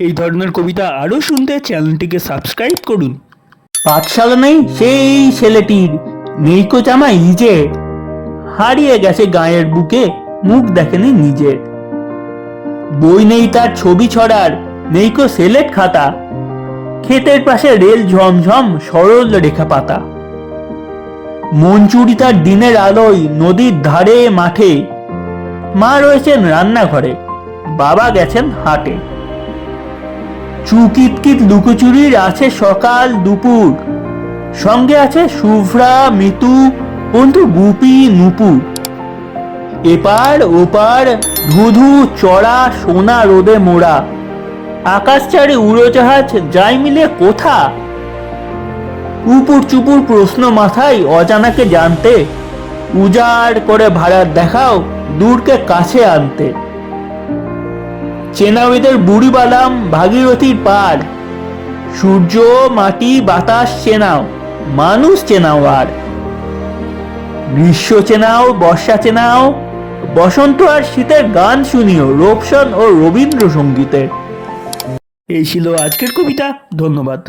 এই ধরনের কবিতা আরও শুনতে চ্যানেলটিকে সাবস্ক্রাইব করুন। পাঠশালা নেই সেই ছেলেটির নেইকো জামা ইজে হারিয়ে গেছে গায়ের বুকে, মুখ দেখেনি নিজের। বই নেই তার ছবি ছড়ার নেইকো সেলেট খাতা। ক্ষেতের পাশে রেল ঝমঝম, সরল রেখা পাতা। মঞ্চুরি তার দিনের আলোয়, নদীর ধারে, মাঠে। মা রয়েছেন রান্নাঘরে, বাবা গেছেন হাটে। চুকিতকিত লুকোচুরির আছে সকাল দুপুর। সঙ্গে আছে শুভ্রা, মিতু, বন্ধু গুপি নুপুর এপার ওপার ধুধু, চড়া, সোনা রোদে মোড়া। আকাশ চারে উড়োজাহাজ যাই মিলে কোথা? উপুর চুপুর প্রশ্ন মাথায় অজানাকে জানতে, উজাড় করে ভাড়ার দেখাও দূরকে কাছে আনতে। চেনাবেদের বুড়ি বালাম ভাগীরথীর পার সূর্য, মাটি, বাতাস চেনাও, মানুষ চেনাও আর। গ্রীষ্ম চেনাও, বর্ষা চেনাও, বসন্ত আর শীতের গান শুনিও রোপসন ও রবীন্দ্রসঙ্গীতের। এই ছিল আজকের কবিতা, ধন্যবাদ।